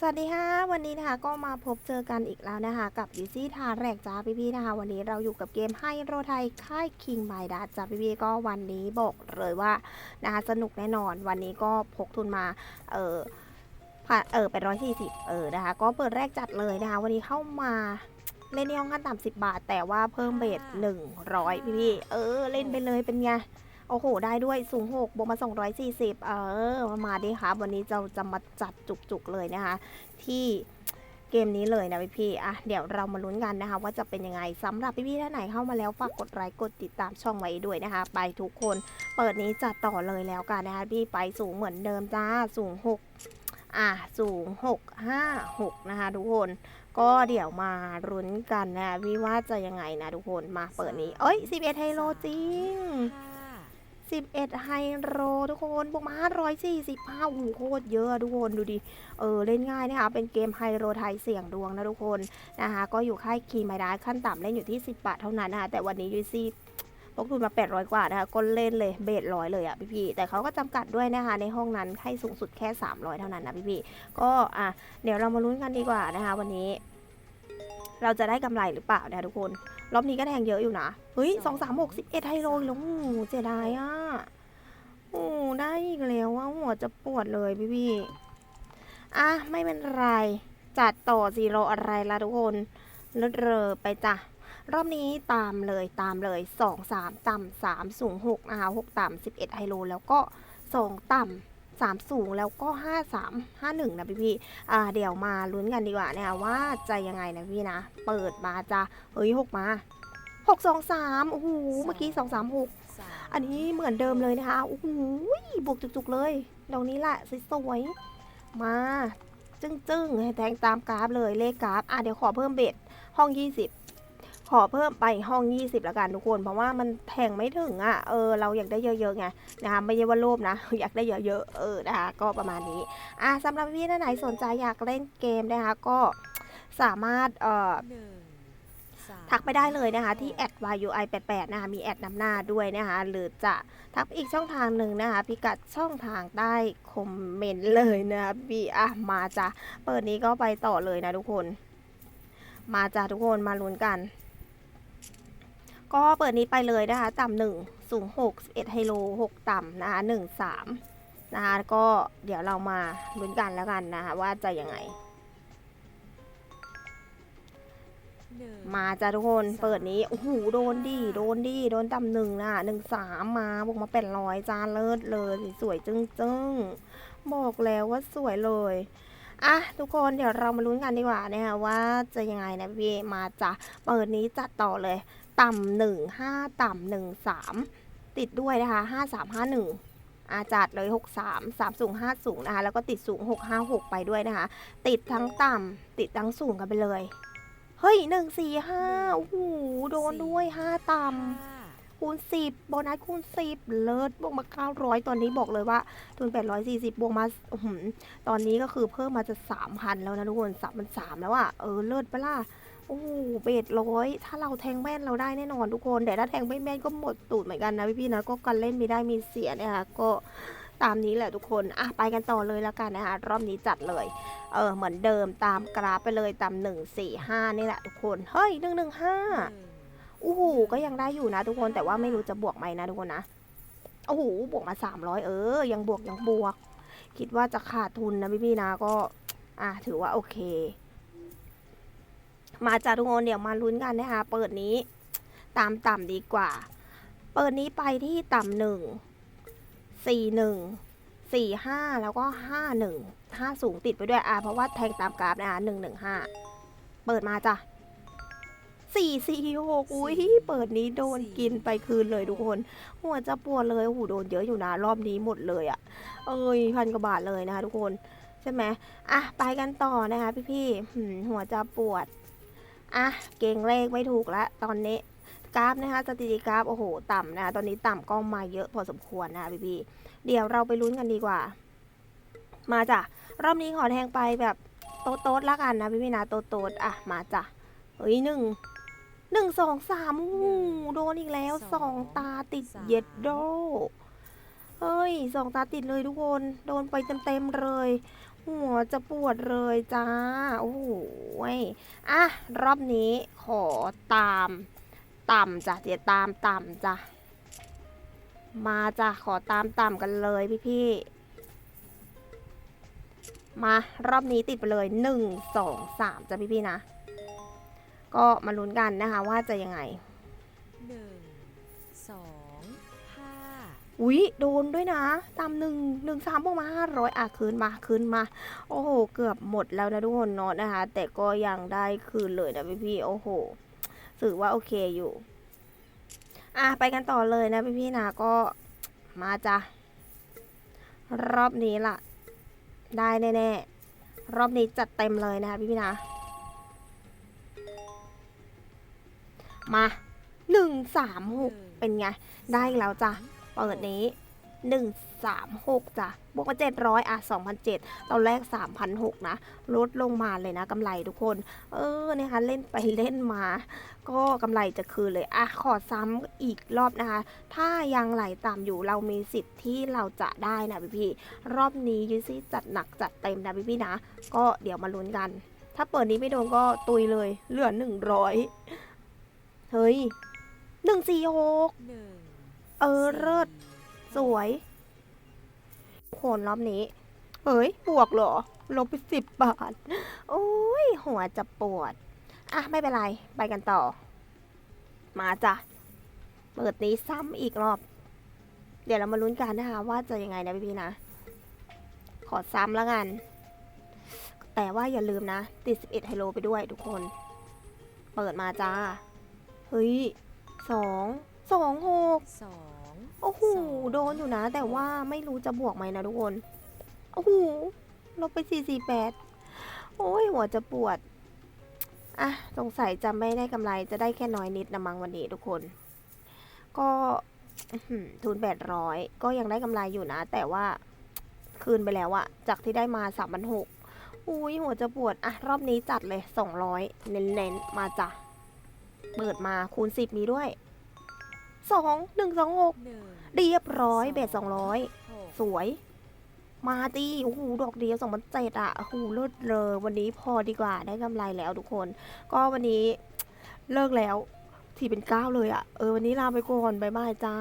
สวัสดีค่ะ วันนี้นะคะก็มาพบเจอกันอีกแล้วนะคะ กับยูซี่ทาแรกจ้าพี่ๆนะคะ วันนี้เราอยู่กับเกมไฮโรไทยค่ายคิงไมดัจ้าพี่ๆก็วันนี้บอกเลยว่านะคะสนุกแน่นอนวันนี้ก็พกทุนมา เออผ่านเออเป็นร้อยสี่สิบเออนะคะ ก็เปิดแรกจัดเลยนะคะ วันนี้เข้ามาเล่นในห้องขั้นต่ำสิบบาท แต่ว่าเพิ่มเบสหนึ่งร้อยพี่ๆเออ เล่นไปเลยเป็นไง โอ้โห ได้ด้วยสูง6บวกมา 240 เออ มาดิครับ วันนี้เราจะมาจัดจุกๆเลยนะคะ ที่เกมนี้เลยนะพี่พี่ๆอะ เดี๋ยวเรามาลุ้นกันนะคะ ว่าจะเป็นยังไงสำหรับพี่พี่ๆท่านไหนเข้ามาแล้วฝากกดไลค์กดติดตามช่องไว้ด้วยนะคะ ไปทุกคนเปิดนี้จัดต่อเลยแล้วกันนะคะ พี่ไปสูงเหมือนเดิมจ้าสูง 6 อะ สูง 6 5 6 นะคะ ทุกคนก็เดี๋ยวมาลุ้นกันนะพี่ว่าจะยังไงนะทุกคนมาเปิดนี้ เอ้ย 11ไฮโลจริง 11 ไฮโรทุกคนบวกมา545โอ้โหโคตรเยอะทุกคนดูดิ เออ เล่นง่ายนะคะ เป็นเกมไฮโรไทยเสี่ยงดวงนะทุกคนนะคะ ก็อยู่ค่ายคีย์ไมดาขั้นต่ำเล่นอยู่ที่ 10 บาทเท่านั้นนะคะ แต่วันนี้ยูซี่พกทุนมา 800 กว่านะคะก็เล่นเลยเบสร้อยเลยอะพี่ๆแต่เขาก็จำกัดด้วยนะคะในห้องนั้นให้สูงสุดแค่ 300 เท่านั้นนะพี่ๆก็อะเดี๋ยวเรามาลุ้นกันดีกว่านะคะ วันนี้ เราจะได้กำไรหรือเปล่านะคะทุกคน รอบนี้ก็แทงเยอะอยู่นะเฮ้ยสองสามหกสิบเอ็ดไฮโลอีกแล้วโอ้โหเสียดายอะโอ้ได้อีกแล้วว่าหัวจะปวดเลยพี่พี่ๆอะไม่เป็นไร จัดต่อสิรออะไรล่ะทุกคนลดเรอไปจ้ะรอบนี้ตามเลยตามเลยสองสามต่ำสามสูงหกนะคะหกต่ำสิบเอ็ดไฮโล แล้วก็สองต่ำ สามสูงแล้วก็ห้าสามห้าหนึ่งนะพี่พี่ๆอ่าเดี๋ยวมาลุ้นกันดีกว่าเนี่ยว่าจะยังไงนะพี่นะ เปิดมาจ้ะเฮ้ยหกมาหกสองสามโอ้โห เมื่อกี้สองสามหกอันนี้เหมือนเดิมเลยนะคะ โอ้โหบวกจุกๆเลย ดอกนี้แหละสวยๆมาจึ้งๆให้แทงตามกราฟเลยเลขกราฟ อะเดี๋ยวขอเพิ่มเบ็ดห้อง 20 ขอเพิ่มไปห้อง 20แล้วกันทุกคน เพราะว่ามันแทงไม่ถึงอะ เออ เราอยากได้เยอะๆไงนะคะไม่ใช่ว่าโลภนะ อยากได้เยอะๆ เออ นะคะ ก็ประมาณนี้ อะสำหรับพี่ท่านไหนสนใจอยากเล่นเกมนะคะ ก็สามารถ เอ่อทักไปได้เลยนะคะ ที่แอด yui88 นะคะ มีแอดนำหน้าด้วยนะคะ หรือจะทักไปอีกช่องทางหนึ่งนะคะ พิกัดช่องทางใต้คอมเมนต์เลยนะคะพี่อะมาจ้ะเปิดนี้ก็ไปต่อเลยนะทุกคน มาจ้ะทุกคนมาลุ้นกัน ก็เปิดนี้ไปเลยนะคะ ต่ำหนึ่งสูงหกสิบเอ็ดไฮโลหกต่ำนะคะหนึ่งสามนะคะก็เดี๋ยวเรามาลุ้นกันแล้วกันนะคะว่าจะยังไง มาจ้ะทุกคนเปิดนี้โอ้โหโดนดิโดนดิโดนต่ำหนึ่งนะหนึ่งสามมาบวกมาเป็นร้อยจานเลิศเลยสวยจึ้งจึ้งๆบอกแล้วว่าสวยเลยอะทุกคนเดี๋ยวเรามาลุ้นกันดีกว่านะคะว่าจะยังไงนะพี่มาจ้ะเปิดนี้จัดต่อเลย ต่ำหนึ่งห้าต่ำหนึ่งสามติดด้วยนะคะห้าสามห้าหนึ่งอาจัดเลยหกสามสามสูงห้าสูงนะคะ แล้วก็ติดสูงหกห้าหกไปด้วยนะคะ ติดทั้งต่ำติดทั้งสูงกันไปเลย เฮ้ยหนึ่งสี่ห้าโอ้โหโดนด้วยห้าต่ำคูณสิบโบนัสคูณสิบเลิศบวกมาเก้าร้อยตอนนี้บอกเลยว่าทุนแปดร้อยสี่สิบบวกมาอื้อหือตอนนี้ก็คือเพิ่มมาจะสามพันแล้วนะทุกคนสามพันสามแล้วอะเออเลิศปะล่ะ โอ้โหเบสร้อย ถ้าเราแทงแม่นเราได้แน่นอนทุกคน แต่ถ้าแทงไม่แม่นก็หมดตูดเหมือนกันนะพี่ๆนะ ก็การเล่นไม่ได้มีเสียเนี่ยค่ะก็ตามนี้แหละทุกคน อะไปกันต่อเลยแล้วกันนะคะ รอบนี้จัดเลย เออเหมือนเดิมตามกราฟไปเลยตามหนึ่งสี่ห้านี่แหละทุกคน เฮ้ยหนึ่งหนึ่งห้าโอู้หูก็ยังได้อยู่นะทุกคน แต่ว่าไม่รู้จะบวกไหมนะทุกคนนะ โอ้โหบวกมาสามร้อยเออ ยังบวกยังบวก คิดว่าจะขาดทุนนะพี่ๆนะ ก็ อะถือว่าโอเค มาจากทุกคนเดี๋ยวมาลุ้นกันนะคะ เปิดนี้ตามต่ำดีกว่า เปิดนี้ไปที่ต่ำหนึ่งสี่หนึ่งสี่ห้าแล้วก็ห้าหนึ่งห้าสูงติดไปด้วยอะเพราะว่าแทงตามกราฟนะคะหนึ่งหนึ่งห้าเปิดมาจ้ะสี่สี่หกอุ้ยเปิดนี้โดนกินไปคืนเลยทุกคน หัวจะปวดเลยโอ้โดนเยอะอยู่นะ รอบนี้หมดเลยอะ่ะ เอ้ยพันกว่าบาทเลยนะคะทุกคน ใช่ไหมอะ ไปกันต่อนะคะพี่ๆหัวจะปวด อะเก่งเลขไม่ถูกแล้วตอนนี้กราฟนะคะสถิติกราฟโอ้โหต่ำนะคะตอนนี้ต่ำก็มาเยอะพอสมควรนะคะพี่ๆเดี๋ยวเราไปลุ้นกันดีกว่า มาจ้ะรอบนี้ขอแทงไปแบบโต๊ดๆละกันนะพี่พี่ๆนะโต๊ดๆอะมาจ้ะเฮ้ยหนึ่งหนึ่งสองสามอู้โดนอีกแล้วสองตาติดเย็ดโดเฮ้ยสองตาติดเลยทุกคน โดนไปเต็มๆเลย หัวจะปวดเลยจ้า โอ้โหยอะ รอบนี้ขอตาม ต่ำจ้ะเดี๋ยวตามต่ำจ้ะ มาจ้ะ ขอตามต่ำกันเลยพี่พี่มา รอบนี้ติดไปเลยหนึ่งสองสามจ้ะพี่พี่นะ ก็มาลุ้นกันนะคะว่าจะยังไงหนึ่งสอง อุ๊ยโดนด้วยนะ ตามหนึ่งหนึ่งสามบวกมาห้าร้อยอะคืนมาคืนมา โอ้โห เกือบหมดแล้วนะทุกคนเนาะนะคะ แต่ก็ยังได้คืนเลยนะพี่พี่โอ้โหถือว่าโอเคอยู่ อะไปกันต่อเลยนะพี่พี่นะก็มาจ้ะรอบนี้ล่ะ ได้แน่ๆรอบนี้จัดเต็มเลยนะคะพี่พี่นะ มาหนึ่งสามหกเป็นไง ได้แล้วจ้ะ เปิดนี้หนึ่งสามหกจ้ะบวกมาเจ็ดร้อยอะสองพันเจ็ดตอนแรกสามพันหกนะ ลดลงมาเลยนะกำไรทุกคน เออเนี่ยคะ เล่นไปเล่นมา ก็กำไรจะคืนเลย อะ ขอซ้ำอีกรอบนะคะ ถ้ายังไหลต่ำอยู่เรามีสิทธิ์ที่เราจะได้นะพี่พี่ รอบนี้ยูซี่จัดหนักจัดเต็มนะพี่พี่นะ ก็เดี๋ยวมาลุ้นกัน ถ้าเปิดนี้ไม่โดนก็ตุยเลย เหลือหนึ่งร้อยเฮ้ยหนึ่งสี่หก เออเลิศสวยโคนรอบนี้เฮ้ย บวกเหรอ ลบไปสิบบาท โอ้ย หัวจะปวด อะ ไม่เป็นไร ไปกันต่อ มาจ้ะ เปิดนี้ซ้ำอีกรอบ เดี๋ยวเรามาลุ้นกันนะคะ ว่าจะยังไงนะพี่ๆนะ ขอซ้ำแล้วกัน แต่ว่าอย่าลืมนะ ติด 11 ไฮโลไปด้วยทุกคน เปิดมาจ้า เฮ้ยสอง สองหกสองโอ้โหโดนอยู่นะ แต่ว่าไม่รู้จะบวกไหมนะทุกคนโอ้โหลบไปสี่สี่แปดโอ้ยหัวจะปวดอะสงสัยจะไม่ได้กำไรจะได้แค่น้อยนิดนะมั้งวันนี้ทุกคน ก็อื้อหือทุนแปดร้อยก็ยังได้กำไรอยู่นะ แต่ว่าคืนไปแล้วอะจากที่ได้มาสามพันหกอุ้ยหัวจะปวดอะรอบนี้จัดเลยสองร้อยเน้นๆ มาจ้ะเปิดมาคูณสิบมีด้วย สองหนึ่งสองหกหนึ่งเรียบร้อยเบ็ดสองร้อยหกสวย มาดีโอ้โหดอกเดียวสองพันเจ็ดอะโอ้โหเลิศเลยวันนี้พอดีกว่าได้กำไรแล้วทุกคน ก็วันนี้เลิกแล้วที่เป็นเก้าเลยอะ เออวันนี้ลาไปก่อนบ๊ายบายจ้า